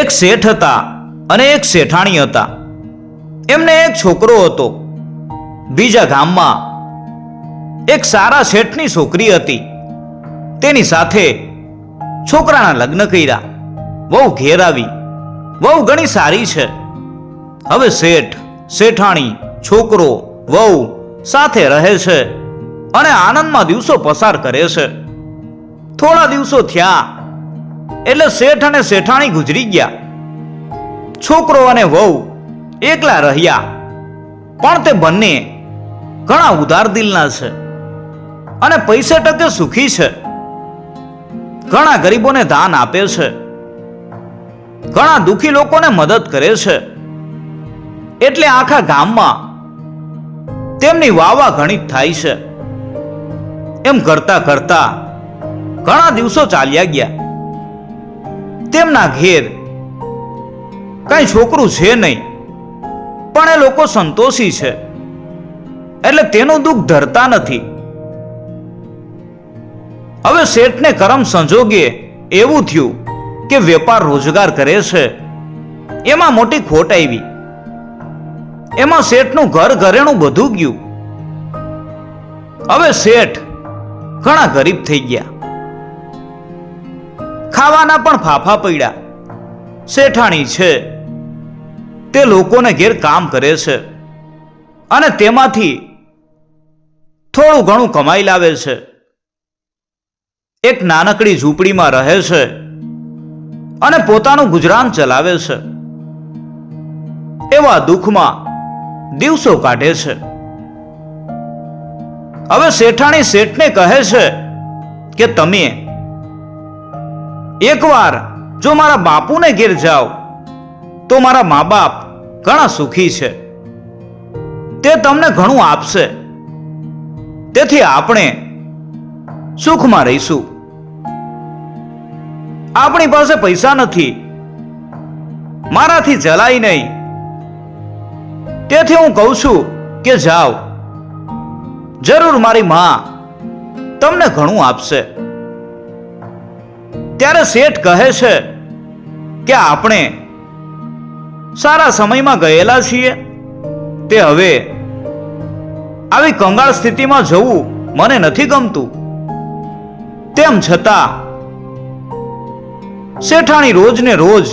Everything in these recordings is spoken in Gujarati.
એક શેઠ હતા અને એક શેઠાણી હતા. એમને એક છોકરો હતો. બીજા ગામમાં એક સારા શેઠની છોકરી હતી. તેની સાથે છોકરાના લગ્ન કર્યા. વહુ ઘેર આવી. વહુ ઘણી સારી છે. હવે શેઠ, શેઠાણી, છોકરો, વહુ સાથે રહે છે અને આનંદમાં દિવસો પસાર કરે છે. થોડા દિવસો થયા એટલે શેઠ અને શેઠાણી ગુજરી ગયા. છોકરો અને વહુ એકલા રહ્યા. પણ તે બંને ઘણા ઉદાર દિલના છે અને પૈસે ટકે સુખી છે. ઘણા ગરીબોને દાન આપે છે. ઘણા દુખી લોકોને મદદ કરે છે. એટલે આખા ગામમાં તેમની વાવા ઘણી થાય છે. એમ કરતા કરતા ઘણા દિવસો ચાલ્યા ગયા. તેમના ઘેર. કઈ છોકરું છે નહીં, પણ એ લોકો સંતોષી છે. એટલે તેનું દુઃખ ધરતા નથી. હવે શેઠને કરમ સંજોગે એવું થયું કે વેપાર રોજગાર કરે છે. એમાં મોટી ખોટ આવી. એમાં શેઠનું ઘર ઘરેણું બધું ગયું. હવે શેઠ ઘણા ગરીબ થઈ ગયા. ખાવાના પણ ફાફા પડ્યા. શેઠાણી છે. તે લોકોને ઘેર કામ કરે છે અને તેમાંથી થોડું ઘણું કમાઈ લાવે છે. એક નાનકડી ઝૂંપડીમાં રહે છે અને પોતાનું ગુજરાન ચલાવે છે. એવા દુઃખમાં દિવસો કાઢે છે. હવે શેઠાણી શેઠને કહે છે કે તમે એકવાર જો મારા બાપુને ઘેર જાઓ, તો મારા મા બાપ ઘણા સુખી છે. તે તમને ઘણું આપશે. તેથી આપણે સુખમાં રહીશું. આપણી પાસે પૈસા નથી. મારાથી જલાય નહીં. તેથી હું કહું છું કે જાઓ. જરૂર મારી માં તમને ઘણું આપશે. ત્યારે શેઠ કહે છે કે આપણે સારા સમયમાં ગયેલા છીએ. તે હવે આવી કંગાળ સ્થિતિમાં જવું મને નથી ગમતું. તેમ છતાં શેઠાણી રોજ ને રોજ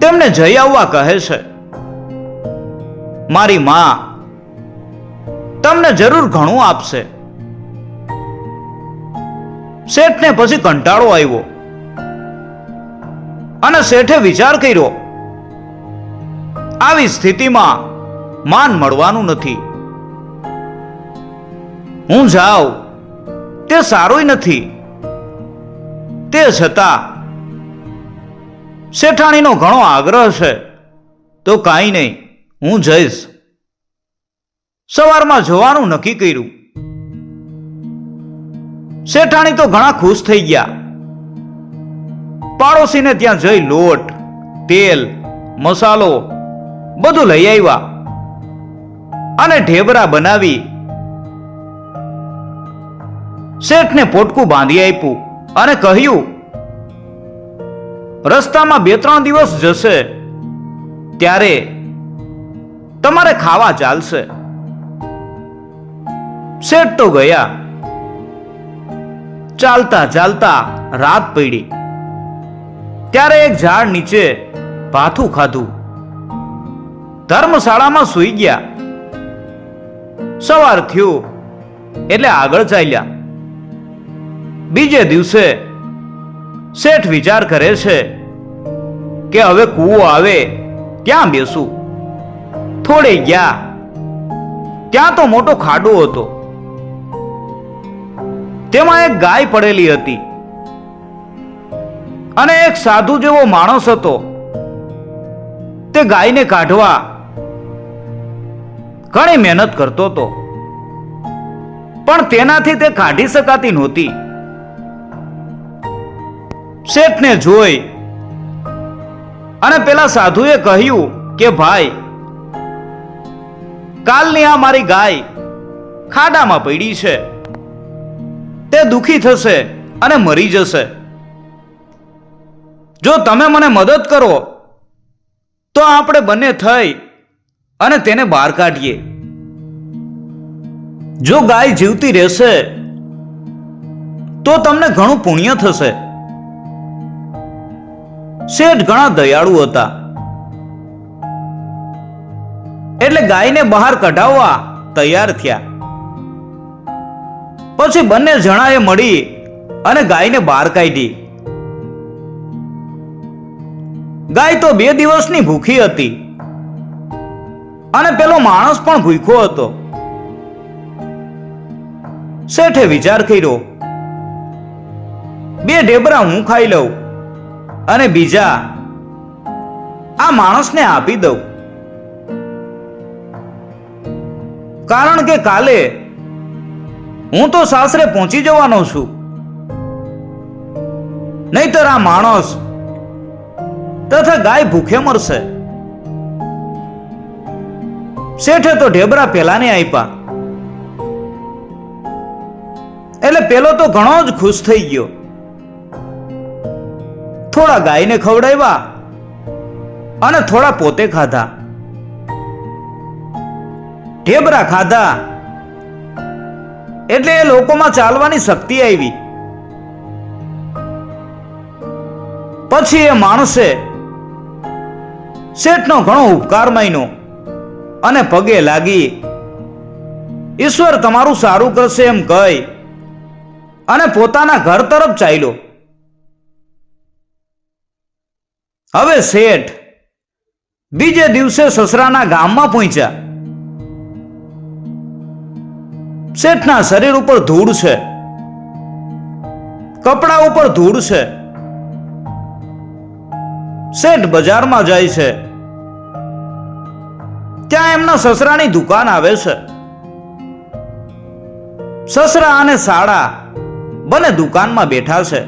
તેમને જઈ આવવા કહે છે, મારી માં, તમને જરૂર ઘણું આપશે. શેઠને પછી કંટાળો આવ્યો. અને શેઠે વિચાર કર્યો, આવી સ્થિતિમાં માન મળવાનું નથી. હું જાઉં, તે સારું નથી. તે છતાં શેઠાણીનો ઘણો આગ્રહ છે, તો કાંઈ નહીં, હું જઈશ. સવારમાં જવાનું નક્કી કર્યું. શેઠાણી તો ઘણા ખુશ થઈ ગયા. પાડોશીને ત્યાં જઈ લોટ, તેલ, મસાલો બધું લઈ આવ્યા અને ઢેબરા બનાવી. શેઠને પોટકું બાંધી આપ્યું અને કહ્યું, રસ્તામાં બે ત્રણ દિવસ જશે, ત્યારે તમારે ખાવા ચાલશે. શેઠ તો ગયા. ચાલતા ચાલતા રાત પડી. ત્યારે એક ઝાડ નીચે ભાથું ખાધું. ધર્મશાળામાં સૂઈ ગયા. સવાર થયું, એટલે આગળ ચાલ્યા. બીજે દિવસે શેઠ વિચાર કરે છે કે હવે કૂવો આવે, ક્યાં બેસું? થોડે ગયા. ત્યાં તો મોટો ખાડો હતો. તેમાં એક ગાય પડેલી હતી. અને એક સાધુ જેવો માણસ હતો. તે ગાયને કાઢવા ઘણી મહેનત કરતો હતો. પણ તેનાથી તે કાઢી શકાતી નહોતી. શેઠને જોઈ અને પેલા સાધુએ કહ્યું કે, ભાઈ, કાલની આ મારી ગાય ખાડામાં પડી છે. તે દુખી થશે અને મરી જશે. જો તમે મને મદદ કરો, તો આપણે બંને થઈ અને તેને બહાર કાઢીએ. જો ગાય જીવતી રહેશે, તો તમને ઘણું પુણ્ય થશે. શેઠ ઘણા દયાળુ હતા. એટલે ગાયને બહાર કઢાવવા તૈયાર થયા. પછી બંને જણાએ મળી અને ગાયને બહાર કાઢી. ગાય તો બે દિવસની ભૂખી હતી અને પેલો માણસ પણ ભૂખ્યો હતો. શેઠે વિચાર કર્યો, બે ઢેબરા હું ખાઈ લઉં અને બીજા આ માણસને આપી દઉં. કારણ કે કાલે હું તો સાસરે પહોંચી જવાનો છું. નહીતર આ માણસ તથા ગાય ભૂખે મરશે. શેઠે તો ઢેબરા પેલાને આપ્યા એટલે પેલો તો ઘણો જ ખુશ થઈ ગયો. થોડા ગાયને ખવડાવ્યા અને થોડા પોતે ખાધા. ઢેબરા ખાધા એટલે એ લોકોમાં ચાલવાની શક્તિ આવી. પછી એ માણસે શેઠનો ઘણો ઉપકાર માન્યો અને પગે લાગી, ઈશ્વર, તમારું સારું કરશે એમ કહી અને પોતાના ઘર તરફ ચાલ્યો. હવે શેઠ બીજે દિવસે સસરાના ગામમાં પહોંચ્યા. શેઠના શરીર ઉપર ધૂળ છે. કપડા ઉપર ધૂળ છે. શેઠ બજારમાં જાય છે. ત્યાં એમના સસરાની દુકાન આવે છે. સસરા અને સાડા બંને દુકાનમાં બેઠા છે.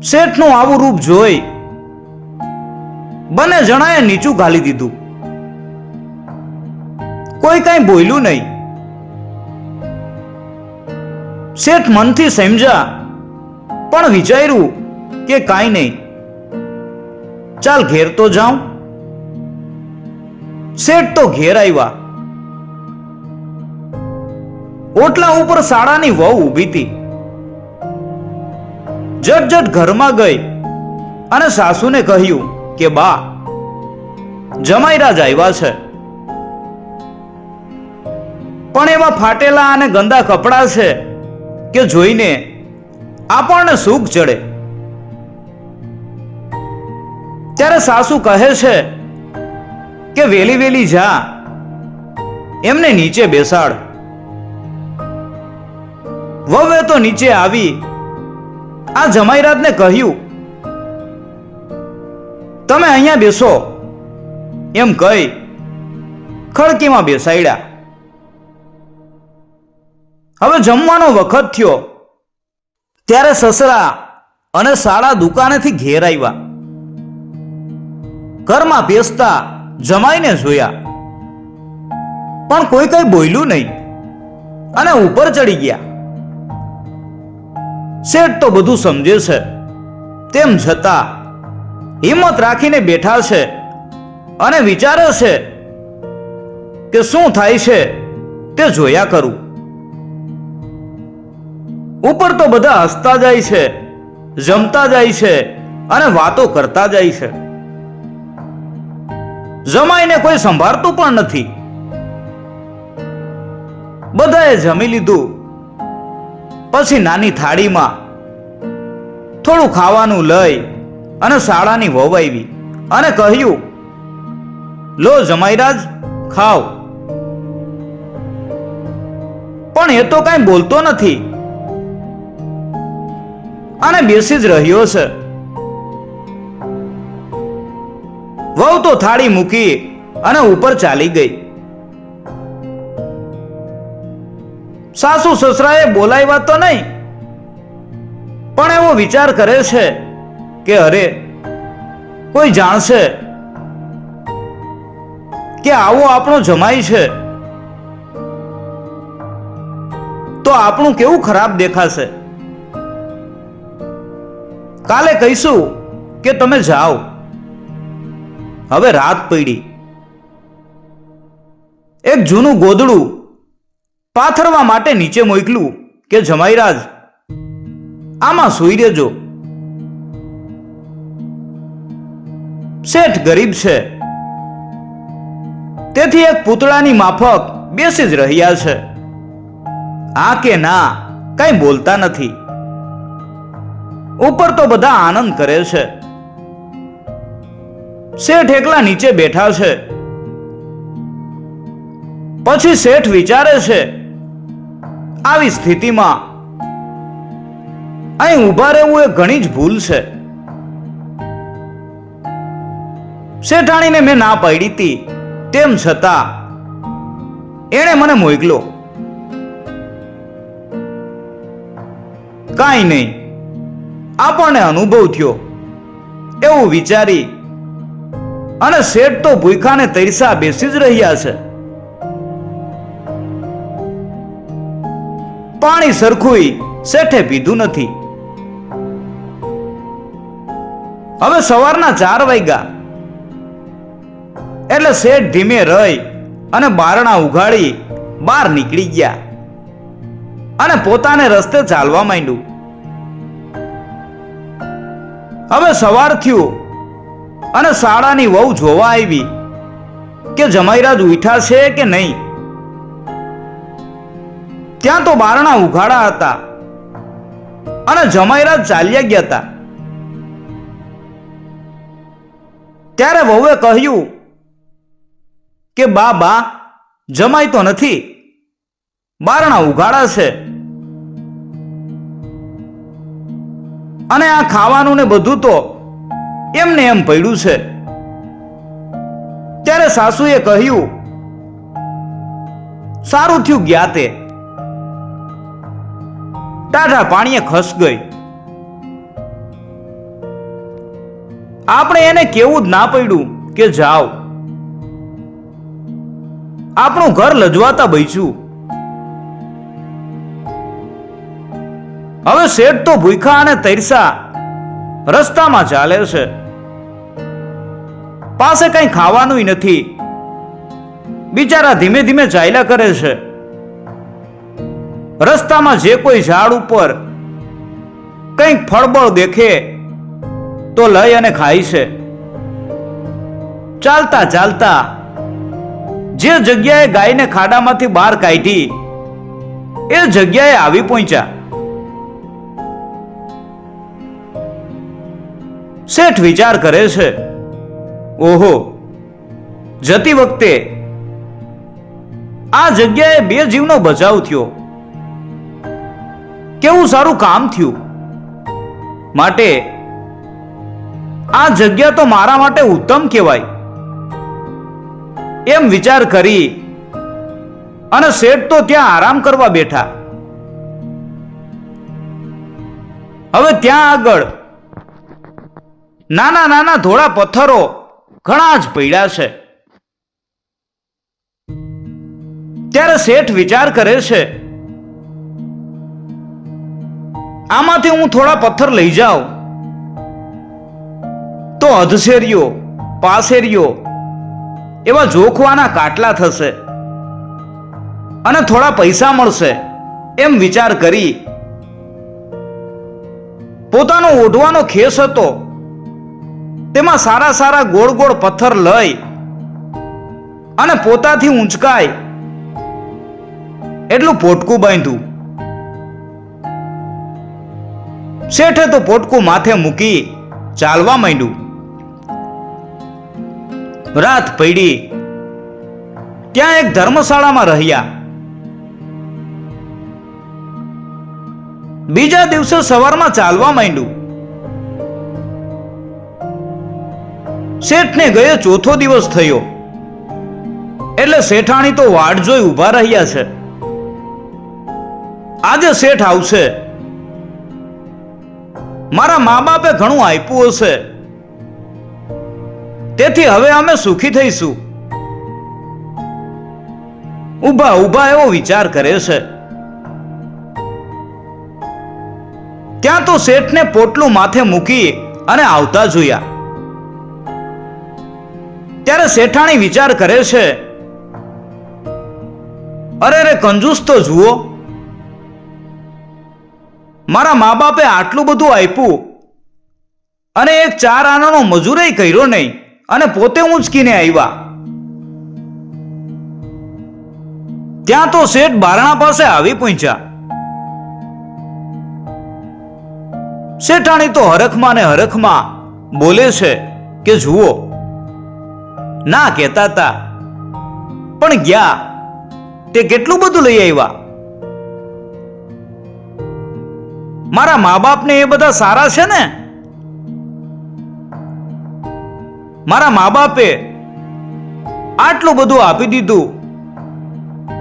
શેઠનું આવું રૂપ જોઈ બંને જણાએ નીચું ઘાલી દીધું. કોઈ કઈ બોલ્યું નહીં. શેઠ મનથી સમજ્યા, પણ વિચાર્યું કે કાંઈ નહીં. ચાલ ઘેર તો જાઉં. શેઠ તો ઘેર આવ્યા. ઓટલા ઉપર શાળાની વહુ ઊભી હતી. જટ જટ ઘરમાં ગઈ અને સાસુને કહ્યું કે, બા જમાઈરાજ આવ્યા છે. પણ એવા ફાટેલા અને ગંદા કપડાં છે કે જોઈને આપણને સુખ ચડે. ત્યારે સાસુ કહે છે કે, વેલી વેલી જા, એમને નીચે બેસાડ. વવે તો નીચે આવી આ જમાઈરાજને કહ્યું, તમે અહીંયા બેસો. એમ કહી ખડકીમાં બેસાડ્યા. હવે જમવાનો વખત થયો. ત્યારે સસરા અને સાળા દુકાનેથી ઘેર આવ્યા. ઘરમાં બેસતા જમાઈને જોયા. પણ કોઈ કઈ બોલ્યું નહીં અને ઉપર ચડી ગયા. શેઠ તો બધું સમજે છે. તેમ છતાં હિંમત રાખીને બેઠા છે અને વિચારે છે કે શું થાય છે તે જોયા કરું. ઉપર તો બધા હસતા જાય છે, જમતા જાય છે અને વાતો કરતા જાય છે. જમાઈને કોઈ સંભાળતું પણ નથી. બધાએ જમી લીધું. પછી નાની થાળીમાં થોડું ખાવાનું લઈ અને શાળાની વહુ અને કહ્યું, લો જમાઈરાજ ખાવ પણ એ તો કાંઈ બોલતો નથી. અને બેસી જ રહ્યો છે. વહુ તો થાળી મૂકી અને ઉપર ચાલી ગઈ. સાસુ સસરાએ બોલાવ્યા તો નહીં, પણ એવો વિચાર કરે છે કે અરે, કોઈ જાણશે કે આવો આપણો જમાઈ છે. તો આપણું કેવું ખરાબ દેખાશે? કાલે કહીશું કે તમે જાઓ. હવે રાત પડી. એક જૂનું ગોદડું પાથરવા માટે નીચે મોકલ્યું કે જમાઈરાજ આમાં સૂઈ રહેજો. શેઠ ગરીબ છે. તેથી એક પૂતળાની માફક બેસી જ રહ્યા છે. આ કે ના, કઈ બોલતા નથી. ઉપર તો બધા આનંદ કરે છે. શેઠ એકલા નીચે બેઠા છે. પછી શેઠ વિચારે છે, આવી સ્થિતિમાં અહીં ઊભા રહેવું એ ઘણી જ ભૂલ છે. શેઠાણીને મેં ના પાડી હતી, તેમ છતાં એણે મને મોકલો કાંઈ નહીં. આપણને અનુભવ થયો. એવું વિચારી અને શેઠ તો ભૂખાને તૈરસા બેસી જ રહ્યા છે. પાણી સરખું શેઠે પીધું નથી. હવે સવારના ચાર વાગ્યા. એટલે શેઠ ધીમે રહી અને બારણા ઉઘાડી બહાર નીકળી ગયા. અને પોતાને રસ્તે ચાલવા માંડ્યું. હવે સવાર થયું અને શાળાની વહુ જોવા આવી કે જમાઈરાજ ઉઠા છે કે નહીં? ત્યાં તો બારણા ઉઘાડા હતા અને જમાઈરાજ ચાલ્યા ગયા હતા. ત્યારે વહુએ કહ્યું કે બા બા જમાઈ તો નથી, બારણા ઉઘાડા છે. અને આ ખાવાનું ને બધું તો એમને એમ પડ્યું છે. ત્યારે સાસુએ કહ્યું, સારું થયું ગયા તે. ટાઢા પાણીએ ખસ ગઈ. આપણે એને કેવું જ ના પડ્યું કે જાઓ. આપણું ઘર લજવાતા બચ્યું હવે શેઠ તો ભૂખા અને તૈરસા રસ્તામાં ચાલે છે. પાસે કઈ ખાવાનું નથી. બિચારા ધીમે ધીમે ચાલ્યા કરે છે. રસ્તામાં જે કોઈ ઝાડ ઉપર કંઈક ફળબળ દેખે તો લઈ અને ખાય છે. ચાલતા ચાલતા જે જગ્યાએ ગાયને ખાડામાંથી બહાર કાઢી, એ જગ્યાએ આવી પહોંચ્યા. શેઠ વિચાર કરે છે, ઓહો, જતી વખતે આ જગ્યાએ બે જીવનો બચાવ થયો. કેવું સારું કામ થયું. માટે આ જગ્યા તો મારા માટે ઉત્તમ કહેવાય. એમ વિચાર કરી અને શેઠ તો ત્યાં આરામ કરવા બેઠા. હવે ત્યાં આગળ નાના નાના ધોળા પથ્થરો ઘણા જ પડ્યા છે. ત્યારે શેઠ વિચાર કરે છે, આમાંથી હું થોડા પથ્થર લઈ જાઉં. તો અધશેરીઓ પાસેરીઓ એવા જોખવાના કાટલા થશે અને થોડા પૈસા મળશે એમ વિચાર કરી પોતાનો ઓઢવાનો ખેસ હતો. તેમાં સારા સારા ગોળ ગોળ પથ્થર લઈ અને પોતાથી ઊંચકાય. એટલું પોટકું બાંધ્યું. શેઠે તો પોટકું માથે મૂકી ચાલવા માંડ્યું. રાત પડી. ત્યાં એક ધર્મશાળામાં રહ્યા. બીજા દિવસે સવારમાં ચાલવા માંડ્યું. શેઠને ગયે ચોથો દિવસ થયો. એટલે શેઠાણી તો વાડ જોઈ ઊભા રહ્યા છે. આજે શેઠ આવશે. મારા મા બાપે ઘણું આપ્યું હશે. તેથી હવે અમે સુખી થઈશું. ઊભા ઊભા એવો વિચાર કરે છે. ત્યાં તો શેઠને પોટલું માથે મૂકી અને આવતા જોયા. ત્યારે શેઠાણી વિચાર કરે છે, અરે રે કંજૂસ તો જુઓ. મારા મા બાપે આટલું બધું આપ્યું અને એક ચાર આનાનો મજૂરે કર્યો નહીં અને પોતે ઊંચકીને આવ્યા. ત્યાં તો શેઠ બારણા પાસે આવી પહોંચ્યા. શેઠાણી તો હરખમાં ને હરખમાં બોલે છે કે, જુઓ ના કહેતા તા પણ ગયા. તે કેટલું બધું લઈ આવ્યા. મારા મા બાપને એ બધા સારા છે ને? મારા મા બાપે આટલું બધું આપી દીધું.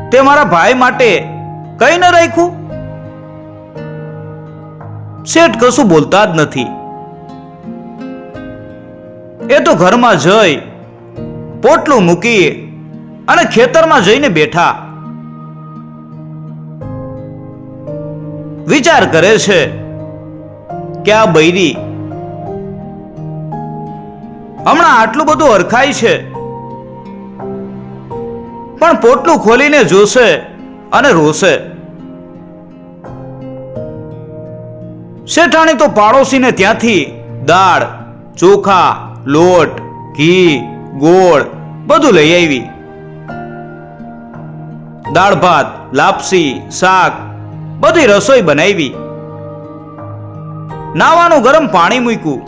તે મારા ભાઈ માટે કઈ ન રાખ્યું? શેઠ કશું બોલતા જ નથી. એ તો ઘરમાં જઈ પોટલું મૂકી અને ખેતરમાં જઈને બેઠા. વિચાર કરે છે કે આ બૈરી હમણાં આટલું બધું અરખાય છે. પણ પોટલું ખોલીને જોશે અને રોશે. શેઠાણી તો પાડોશીને ત્યાંથી દાળ, ચોખા, લોટ, ઘી ગોળ, બધું લઈ આવી. દાળ ભાત, લાપસી, શાક, બધી રસોઈ બનાવી. નાવાનું ગરમ પાણી મૂક્યું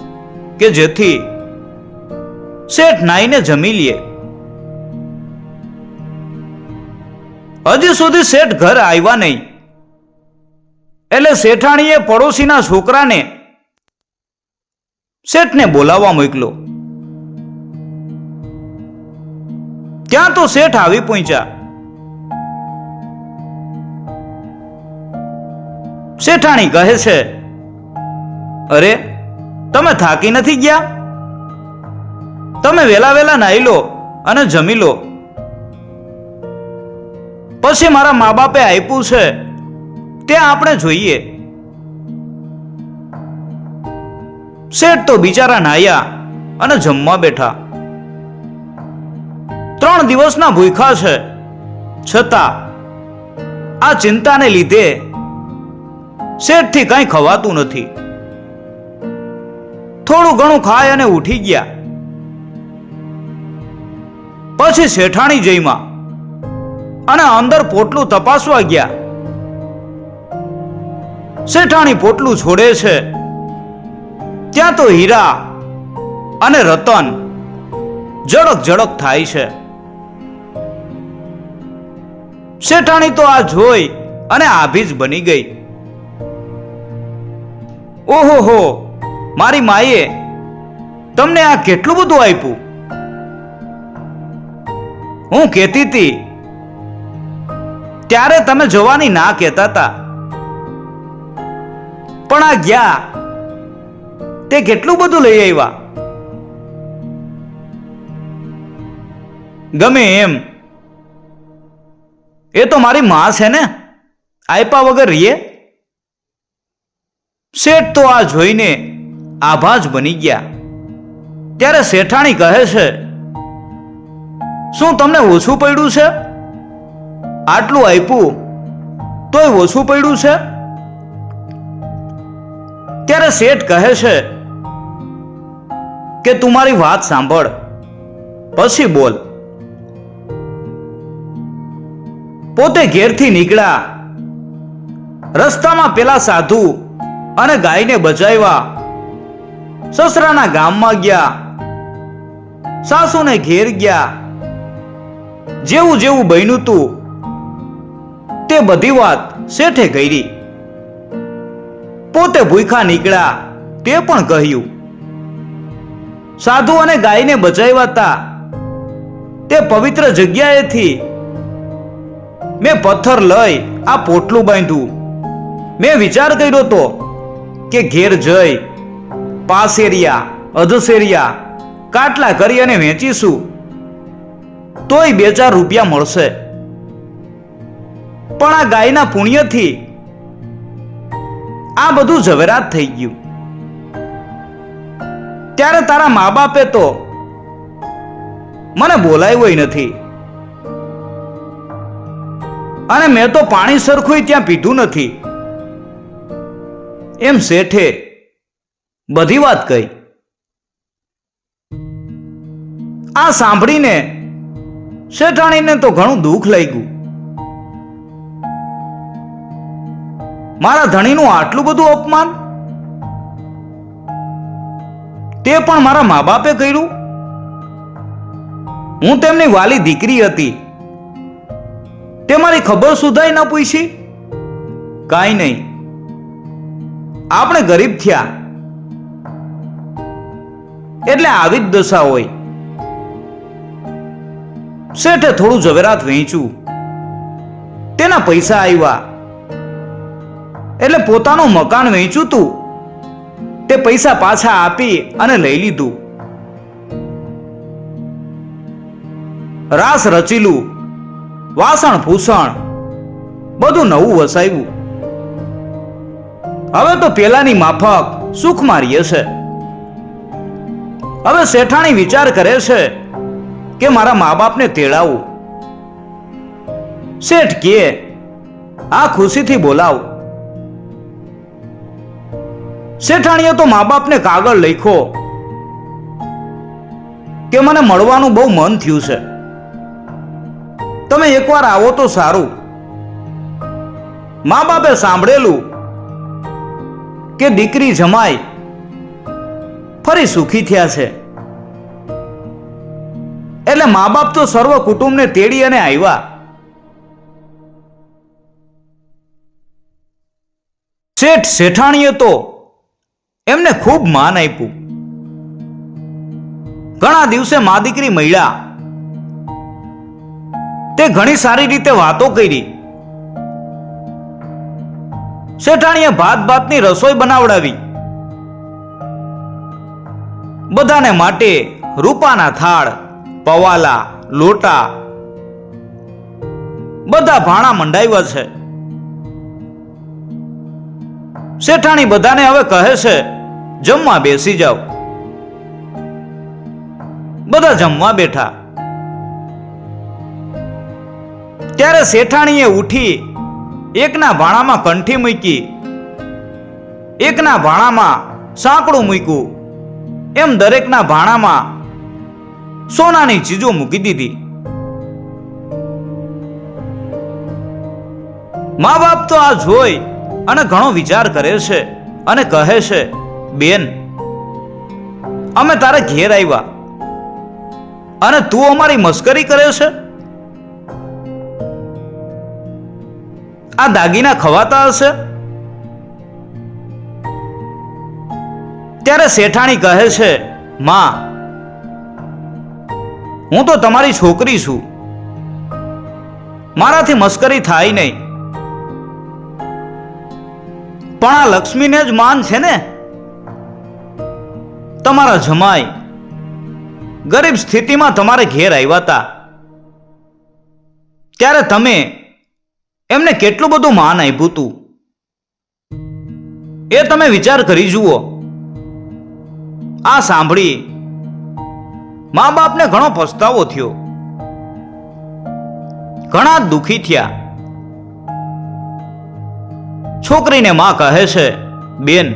કે જેથી શેઠ નાઈને જમી લે. હજી સુધી શેઠ ઘર આવ્યા નહીં. એટલે શેઠાણીએ પડોશીના છોકરાને શેઠને બોલાવવા મોકલો ત્યાં તો શેઠ આવી પહોંચ્યા શેઠાણી કહે છે, અરે, તમે થાકી નથી ગયા? તમે વેલા વેલા નાહી લો અને જમી લો. પછી મારા મા બાપે આપ્યું છે, તે આપણે જોઈએ. શેઠ તો બિચારા નાહ્યા અને જમવા બેઠા. ત્રણ દિવસના ભૂખા છે. છતાં આ ચિંતાને લીધે શેઠથી કંઈ ખવાતું નથી. થોડું ઘણું ખાય અને ઉઠી ગયા. પછી શેઠાણી જઈમાં અને અંદર પોટલું તપાસવા ગયા. શેઠાણી પોટલું છોડે છે. ત્યાં તો હીરા અને રતન જડક જડક થાય છે. શેઠાણી તો આ જોઈ અને આભી જ બની ગઈ. ઓહો હો, મારી માએ તમને આ કેટલું બધું આપ્યું? હું કહેતી હતી, ત્યારે તમે જવાની ના કહેતા હતા પણ આ ગયા, તે કેટલું બધું લઈ આવ્યા? ગમે એમ એ તો મારી માં છે ને? આપ્યા વગર રીએ? શેઠ તો આ જોઈને આભા જ બની ગયા. ત્યારે શેઠાણી કહે છે, શું તમને ઓછું પડ્યું છે? આટલું આપ્યું તોય ઓછું પડ્યું છે? ત્યારે શેઠ કહે છે, કે તું મારી વાત સાંભળ, પછી બોલ. પોતે ઘેરથી નીકળ્યા. રસ્તામાં પેલા સાધુ અને ગાયને બચાવ્યા. સસરાના ગામમાં ગયા. સાસુને ઘેર ગયા. જેવું જેવું બન્યું તું, તે બધી વાત શેઠે કરી. પોતે ભૂખા નીકળ્યા, તે પણ કહ્યું. સાધુ અને ગાયને બચાવ્યા હતા. તે પવિત્ર જગ્યાએથી મેં પથ્થર લઈ આ પોટલું બાંધ્યું. મેં વિચાર કર્યો તો કે ઘેર જઈ પાસેરિયા, અધસેરિયા, કાટલા કરી અને વેચીશું. તોય બે ચાર રૂપિયા મળશે. પણ આ ગાયના પુણ્યથી આ બધું ઝવેરાત થઈ ગયું. ત્યારે તારા મા બાપે તો મને બોલાવ્યો નથી. અને મેં તો પાણી સરખું ત્યાં પીધું નથી. એમ શેઠે બધી વાત કહી. આ સાંભળીને શેઠાણીને તો ઘણું દુઃખ લાગ્યું. મારા ધણીનું આટલું બધું અપમાન? તે પણ મારા મા બાપે કર્યું? હું તેમની વાલી દીકરી હતી. તે મારી ખબર સુધાઈ ન પૂછી? કાંઈ નહીં. આપણે ગરીબ થયા. એટલે આવી જ દશા હોય. શેઠે થોડું ઝવેરાત વેચ્યું. તેના પૈસા આવ્યા એટલે પોતાનું મકાન વેચ્યું તું. તે પૈસા પાછા આપી અને લઈ લીધું. રાસ રચીલું વાસણ ભૂષણ બધું નવું વસાવ્યું. હવે તો પેલાની માફક સુખ મારીએ છે. હવે શેઠાણી વિચાર કરે છે કે મારા મા બાપને તેડાવું. શેઠ કે, આ ખુશીથી બોલાવ. શેઠાણીએ તો મા બાપને કાગળ લખ્યો કે, મને મળવાનું બહુ મન થયું છે. તમે એકવાર આવો તો સારું. મા બાપે સાંભળેલું કે દીકરી જમાઈ, ફરી સુખી થયા છે. એટલે મા બાપ તો સર્વ કુટુંબને તેડી અને આવ્યા. શેઠ શેઠાણીએ તો એમને ખૂબ માન આપ્યું. ઘણા દિવસે મા દીકરી મળ્યા. તે ઘણી સારી રીતે વાતો કરી. શેઠાણીએ ભાત ભાતની રસોઈ બનાવડાવી. બધાને માટે રૂપાના થાળ, પવાલા, લોટા, બધા ભાણા મંડાવ્યા છે. શેઠાણી બધાને હવે કહે છે, જમવા બેસી જાઓ. બધા જમવા બેઠા. ત્યારે શેઠાણીએ ઉઠી એકના ભાણામાં કંઠી મૂકી, એકના ભાણામાં સાંકડું મૂક્યું. એમ દરેકના ભાણામાં સોનાની ચીજો મૂકી દીધી. મા બાપ તો આ જોઈ અને ઘણો વિચાર કરે છે અને કહે છે, બેન, અમે તારે ઘેર આવ્યા અને તું અમારી મસ્કરી કરે છે? આ દાગીના ખવાતા હશે? ત્યારે શેઠાણી કહે છે, માં, હું તો તમારી છોકરી છું. મારાથી મસ્કરી થાય નહીં. પણ આ લક્ષ્મીને જ માન છે ને? તમારા જમાઈ ગરીબ સ્થિતિમાં તમારે ઘેર આવ્યા હતા ત્યારે તમે એમને કેટલું બધું માન આપ્યું હતું એ તમે વિચાર કરી જુઓ. આ સાંભળી મા બાપને ઘણો પસ્તાવો થયો. ઘણા દુખી થયા. છોકરીને માં કહે છે, બેન,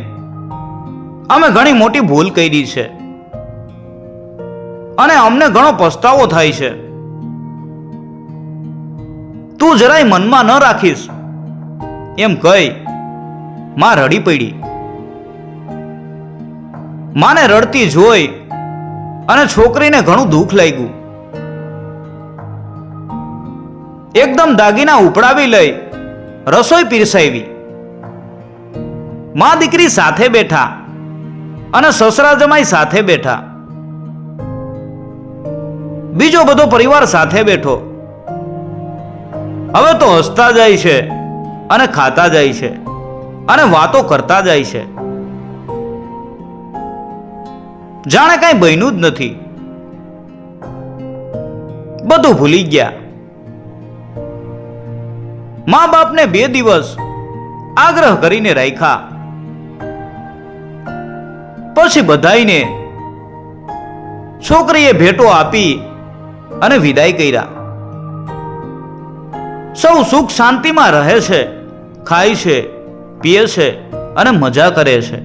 અમે ઘણી મોટી ભૂલ કરી છે. અને અમને ઘણો પસ્તાવો થાય છે. તું જરાય મનમાં ન રાખીશ. એમ કહી, માં રડી પડી. માને રડતી જોઈ અને છોકરીને ઘણું દુઃખ લાગ્યું. એકદમ દાગીના ઉપડાવી લઈ રસોઈ પીરસાવી. મા દીકરી સાથે બેઠા અને સસરા જમાઈ સાથે બેઠા. બીજો બધો પરિવાર સાથે બેઠો. હવે તો હસતા જાય છે અને ખાતા જાય છે અને વાતો કરતા જાય છે. જાણે કાંઈ બન્યું જ નથી. બધું ભૂલી ગયા. મા બાપને બે દિવસ આગ્રહ કરીને રાખ્યા. પછી બધાઈને છોકરીએ ભેટો આપી અને વિદાય કર્યા. સૌ સુખ શાંતિમાં રહે છે ખાય છે પીએ છે અને મજા કરે છે.